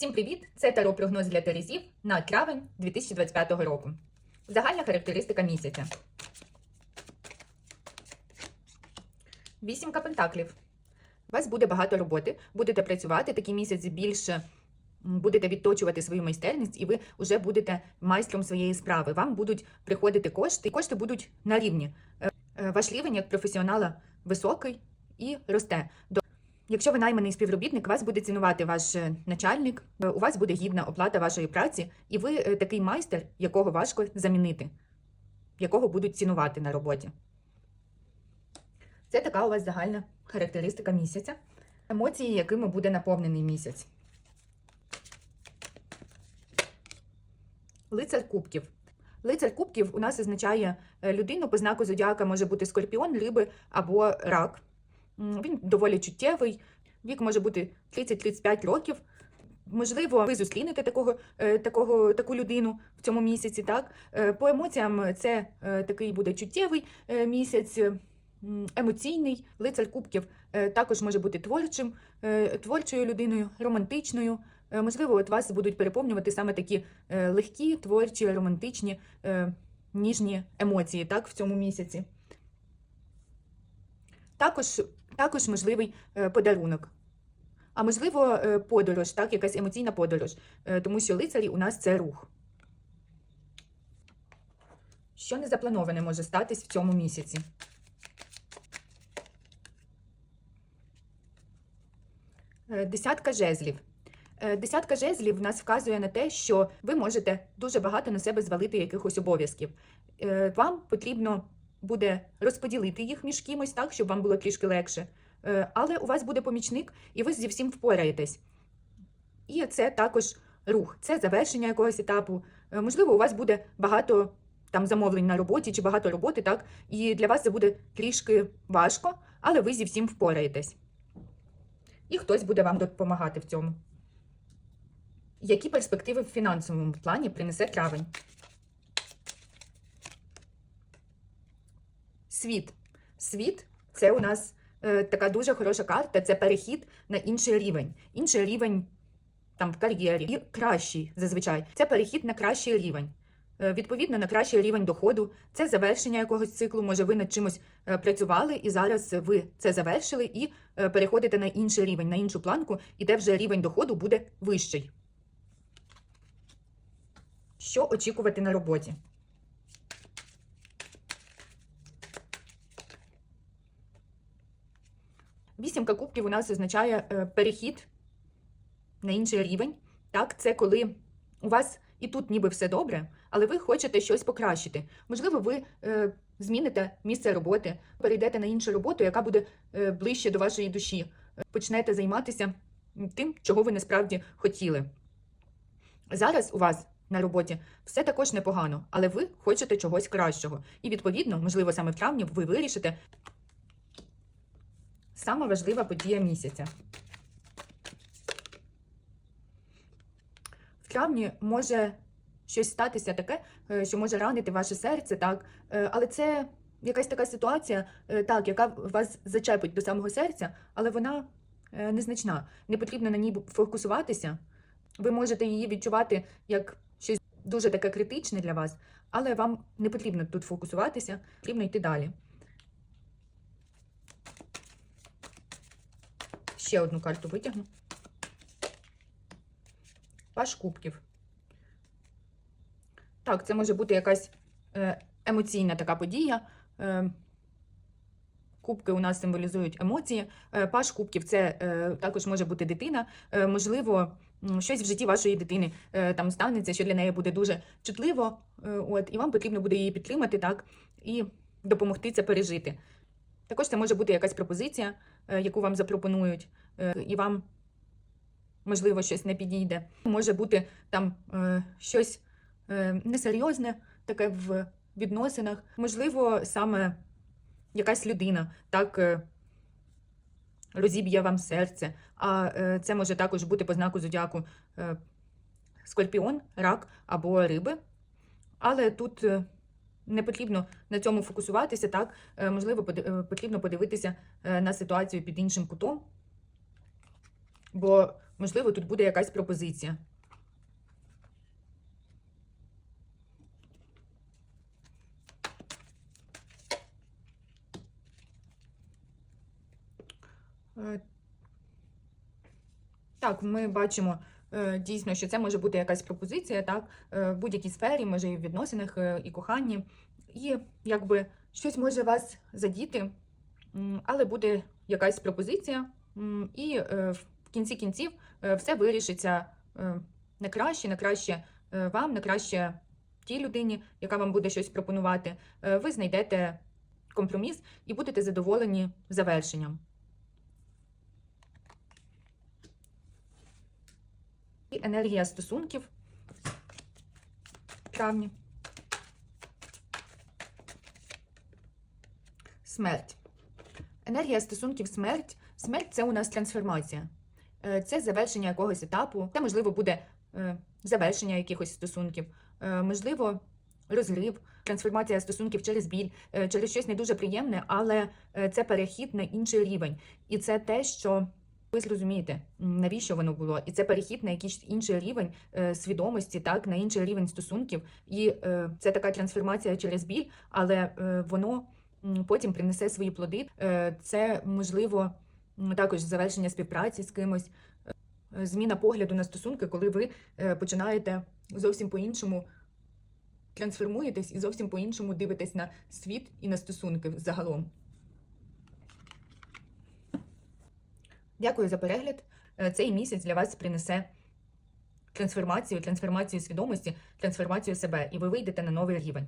Всім привіт! Це таро прогноз для Терезів на травень 2025 року. Загальна характеристика місяця. Вісімка пентаклів. У вас буде багато роботи, будете працювати такий місяць більше. Будете відточувати свою майстерність, і ви вже будете майстром своєї справи. Вам будуть приходити кошти, і кошти будуть на рівні. Е, е, Ваш рівень як професіонала високий і росте. Якщо ви найманий співробітник, вас буде цінувати ваш е, начальник, е, у вас буде гідна оплата вашої праці, і ви е, такий майстер, якого важко замінити, якого будуть цінувати на роботі. Це така у вас загальна характеристика місяця. Емоції, якими буде наповнений місяць. Лицар кубків. Лицар кубків у нас означає людину по знаку зодіака може бути скорпіон, риби або рак. Він доволі чуттєвий, вік може бути 30-35 років. Можливо, ви зустрінете такого, е, такого, таку людину в цьому місяці. Так? Е, По емоціям це е, такий буде чуттєвий місяць, емоційний. Лицар кубків також може бути творчим, творчою людиною, романтичною. Можливо, от вас будуть переповнювати саме такі легкі, творчі, романтичні, ніжні емоції так, в цьому місяці. Також, також можливий е, подарунок. А можливо, е, подорож, так, якась емоційна подорож, е, тому що лицарі у нас це рух. Що не заплановане може статись в цьому місяці? Десятка жезлів. Десятка жезлів в нас вказує на те, що ви можете дуже багато на себе звалити якихось обов'язків. Вам потрібно буде розподілити їх між кимось так, щоб вам було трішки легше. Е, Але у вас буде помічник, і ви зі всім впораєтесь. І це також рух, це завершення якогось етапу. Е, Можливо, у вас буде багато там замовлень на роботі чи багато роботи, так, і для вас це буде трішки важко, але ви зі всім впораєтесь. І хтось буде вам допомагати в цьому. Які перспективи в фінансовому плані принесе травень? Світ. Світ це у нас е, така дуже хороша карта, це перехід на інший рівень. Інший рівень там в кар'єрі і кращий зазвичай. Це перехід на кращий рівень. Е, Відповідно, на кращий рівень доходу, це завершення якогось циклу. Може, ви над чимось е, працювали, і зараз ви це завершили і е, переходите на інший рівень, на іншу планку, і де вже рівень доходу буде вищий. Що очікувати на роботі? Вісімка кубків у нас означає е, перехід на інший рівень. Так, це коли у вас і тут ніби все добре, але ви хочете щось покращити. Можливо, ви е, зміните місце роботи, перейдете на іншу роботу, яка буде е, ближче до вашої душі. Почнете займатися тим, чого ви насправді хотіли. Зараз у вас на роботі все також непогано, але ви хочете чогось кращого. І відповідно, можливо, саме в травні ви вирішите сама важлива подія місяця. В травні може щось статися таке, е, що може ранити ваше серце, так, Е, але це якась така ситуація, е, так, яка вас зачепить до самого серця, але вона незначна. Не потрібно на ній фокусуватися. Ви можете її відчувати як щось дуже таке критичне для вас, але вам не потрібно тут фокусуватися, потрібно йти далі. Ще одну карту витягну. Паш кубків. Так, це може бути якась е, емоційна така подія. Е, Кубки у нас символізують емоції. Е, Паш кубків це також може бути дитина. Можливо, щось в житті вашої дитини там станеться, що для неї буде дуже чутливо. От, і вам потрібно буде її підтримати так і допомогти це пережити. Також це може бути якась пропозиція, яку вам запропонують, і вам, можливо, щось не підійде. Може бути там е, щось е, несерйозне, таке в відносинах. Можливо, саме якась людина так е, розіб'є вам серце. А е, це може також бути по знаку зодіаку е, скорпіон, рак або риби. Але тут е, не потрібно на цьому фокусуватися, так? Е, Можливо, е, потрібно подивитися е, на ситуацію під іншим кутом. Бо Можливо, тут буде якась пропозиція. Е, Так, ми бачимо е, дійсно, що це може бути якась пропозиція, так, е, в будь-якій сфері, може і в відносинах, і коханні. І якби щось може вас задіти, але буде якась пропозиція, і в кінці кінців е, все вирішиться е, на краще, на краще е, вам, на краще тій людині, яка вам буде щось пропонувати. Ви знайдете компроміс і будете задоволені завершенням. І енергія стосунків травні. Смерть. Енергія стосунків смерть. Смерть це у нас трансформація. Е, Це завершення якогось етапу. Це, можливо, буде е, завершення якихось стосунків, Е, можливо, розрив, трансформація стосунків через біль, через щось не дуже приємне, але це перехід на інший рівень. І це те, що ви зрозумієте, навіщо воно було, і це перехід на якийсь інший рівень свідомості, так на інший рівень стосунків, і це така трансформація через біль, але воно потім принесе свої плоди. Це можливо також завершення співпраці з кимось, е, зміна погляду на стосунки, коли ви е, починаєте зовсім по-іншому трансформуєтесь і зовсім по-іншому дивитесь на світ і на стосунки загалом. Дякую за перегляд. Е, Цей місяць для вас принесе трансформацію, трансформацію свідомості, трансформацію себе, і ви вийдете на новий рівень.